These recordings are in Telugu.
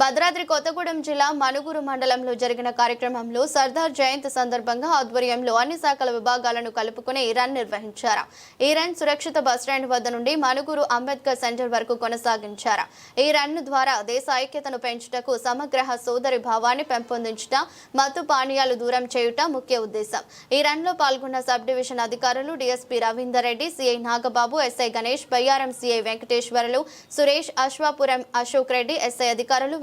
భద్రాద్రి కొత్తగూడెం జిల్లా మనుగురు మండలంలో జరిగిన కార్యక్రమంలో సర్దార్ జయంతి సందర్భంగా ఆధ్వర్యంలో అన్ని శాఖల విభాగాలను కలుపుకుని ఈ రన్ నిర్వహించారు. ఈ రన్ సురక్షిత బస్టాండ్ వద్ద నుండి మనుగురు అంబేద్కర్ సెంటర్ వరకు కొనసాగించారు. ఈ రన్ ద్వారా దేశ ఐక్యతను పెంచుటకు సమగ్ర సోదరి భావాన్ని పెంపొందించుట మత్తు పానీయాలు దూరం చేయుట ముఖ్య ఉద్దేశం. ఈ రన్లో పాల్గొన్న సబ్ డివిజన్ అధికారులు DSP Ravinder Reddy CI Nagababu SI Ganesh Bayyaram CI Venkateswarulu Suresh Ashwapuram Ashok Reddy SI అధికారులు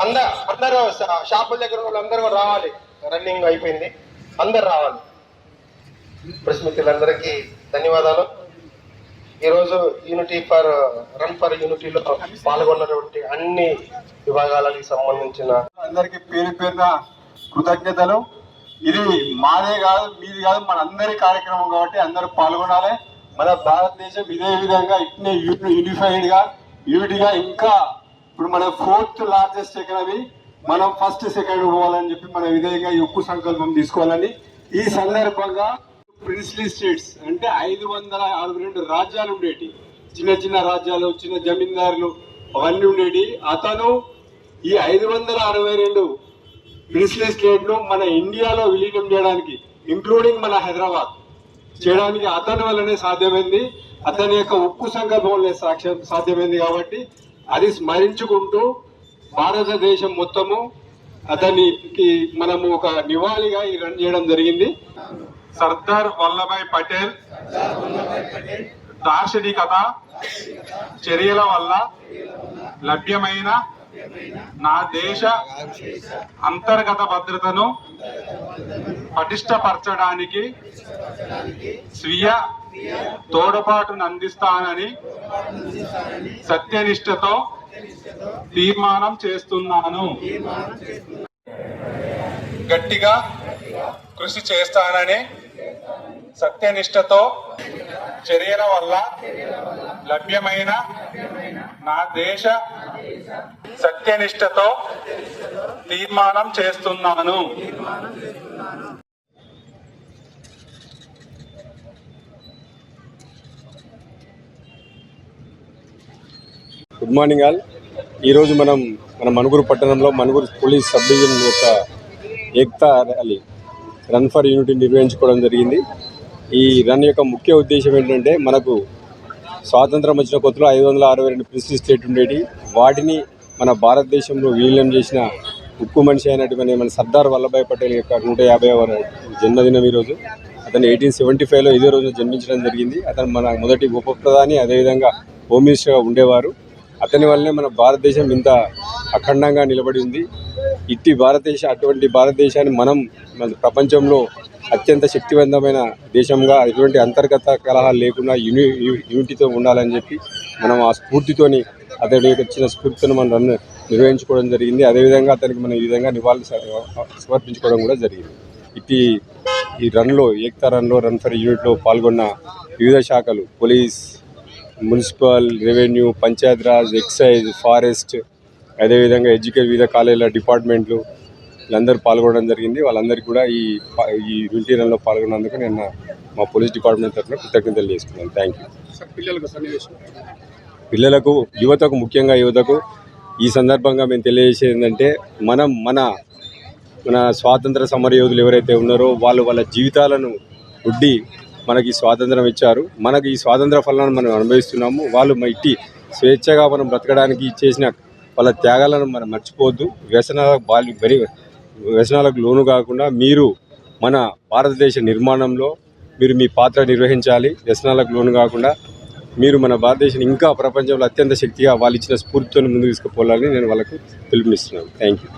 అంద అందరూ షా- షాపుల దగ్గర వాళ్ళందరూ కూడా రావాలి. రన్నింగ్ అయిపోయింది. అందరు రావాలి. ప్రెస్ మిత్రులందరికీ ధన్యవాదాలు. ఈరోజు యూనిటీ ఫర్ రన్ ఫర్ యూనిటీలో పాల్గొన్నటువంటి అన్ని విభాగాలకు సంబంధించిన అందరికి పేరు పేరున కృతజ్ఞతలు. ఇది మాదే కాదు మీది కాదు మన అందరి కార్యక్రమం కాబట్టి అందరూ పాల్గొనాలి. మన భారతదేశం ఇదే విధంగా ఇట్నే యూనిఫైడ్గా యూనిటీగా ఇంకా ఇప్పుడు మన ఫోర్త్ లార్జెస్ట్ ఎకనమీ మనం ఫస్ట్ సెకండ్ పోవాలని చెప్పి మన విధంగా ఎక్కువ సంకల్పం తీసుకోవాలని ఈ సందర్భంగా ప్రిన్స్లీ స్టేట్స్ అంటే ఐదు వందల అరవై రెండు రాజ్యాలు ఉండేటి. చిన్న చిన్న రాజ్యాలు చిన్న జమీందారులు అవన్నీ ఉండేటి. అతను ఈ ఐదు వందల అరవై రెండు ప్రిన్స్లీ స్టేట్ను మన ఇండియాలో విలీనం చేయడానికి ఇంక్లూడింగ్ మన హైదరాబాద్ చేయడానికి అతని వల్లనే సాధ్యమైంది. అతని యొక్క ఉక్కు సంకల్పం వల్లనే సాక్ష్యం సాధ్యమైంది కాబట్టి అది స్మరించుకుంటూ భారతదేశం మొత్తము అతనికి మనము ఒక నివాళిగా ఈ రన్ చేయడం జరిగింది. సర్దార్ వల్లభాయ్ పటేల్ దార్శనికత చర్యల వల్ల లభ్యమైన నా దేశ అంతర్గత భద్రతను పటిష్టపరచడానికి స్వీయ తోడ్పాటును అందిస్తానని సత్యనిష్టతో తీర్మానం చేస్తున్నాను. గట్టిగా కృషి చేస్తానని సత్యనిష్టతో చర్యల వల్ల లభ్యమైన నా దేశ సత్యనిష్టతో తీర్మానం చేస్తున్నాను. గుడ్ మార్నింగ్ ఆల్ ఈరోజు మనం మన మనుగురు పట్టణంలో మనుగురు పోలీస్ సబ్ డివిజన్ యొక్క Ekta rally run for unity నిర్వహించుకోవడం జరిగింది. ఈ రన్ యొక్క ముఖ్య ఉద్దేశం ఏంటంటే మనకు స్వాతంత్రం వచ్చిన కొత్తలో ఐదు వందల అరవై రెండు ప్రిన్సిపల్ స్టేట్ ఉండేటి. వాటిని మన భారతదేశంలో విలీనం చేసిన ఉక్కు మనిషి అయినటువంటి మన సర్దార్ వల్లభాయ్ పటేల్ యొక్క నూట యాభై జన్మదినం ఈరోజు. అతను ఎయిటీన్ సెవెంటీ ఫైవ్లో ఇదే రోజు జన్మించడం జరిగింది. అతను మన మొదటి ఉప ప్రధాని అదేవిధంగా హోమ్ మినిస్టర్గా ఉండేవారు. అతని వల్లనే మన భారతదేశం ఇంత అఖండంగా నిలబడి ఉంది. ఇట్టి భారతదేశ అటువంటి భారతదేశాన్ని మనం మన ప్రపంచంలో అత్యంత శక్తివంతమైన దేశంగా ఎటువంటి అంతర్గత కలహాలు లేకుండా యూని యూనిటీతో ఉండాలని చెప్పి మనం ఆ స్ఫూర్తితోని అతని యొక్క చిన్న స్ఫూర్తిని మనం రన్ నిర్వహించుకోవడం జరిగింది. అదేవిధంగా అతనికి మనం ఈ విధంగా నివాళులు సమర్పించుకోవడం కూడా జరిగింది. ఇట్టి ఈ రన్లో ఏక్తా రన్లో రన్ ఫర్ యూనిట్లో పాల్గొన్న వివిధ శాఖలు police municipal revenue Panchayati Raj excise forest అదేవిధంగా ఎడ్యుకేషన్ వివిధ కాలేజీల డిపార్ట్మెంట్లు వీళ్ళందరూ పాల్గొనడం జరిగింది. వాళ్ళందరికీ కూడా ఈ ఈ రన్లో పాల్గొన్నందుకు నేను మా పోలీస్ డిపార్ట్మెంట్ తరఫున కృతజ్ఞతలు చేసుకున్నాను. Thank you. పిల్లలకు యువతకు ముఖ్యంగా యువతకు ఈ సందర్భంగా మేము తెలియజేసేది ఏంటంటే మనం మన మన స్వాతంత్ర సమర యోధులు ఎవరైతే ఉన్నారో వాళ్ళు వాళ్ళ జీవితాలను ఒడ్డి మనకి స్వాతంత్రం ఇచ్చారు. మనకి ఈ స్వాతంత్ర ఫలాన్ని మనం అనుభవిస్తున్నాము. వాళ్ళు ఇట్టి స్వేచ్ఛగా మనం బ్రతకడానికి చేసిన వాళ్ళ త్యాగాలను మనం మర్చిపోవద్దు. వ్యసనాలకు బాలి బరి వ్యసనాలకు లోను కాకుండా మీరు మన భారతదేశ నిర్మాణంలో మీరు మీ పాత్ర నిర్వహించాలి. వ్యసనాలకు లోను కాకుండా మీరు మన భారతదేశాన్ని ఇంకా ప్రపంచంలో అత్యంత శక్తిగా వాళ్ళు ఇచ్చిన స్ఫూర్తితో ముందుకు తీసుకుపోవాలని నేను వాళ్ళకు పిలుపునిస్తున్నాను. Thank you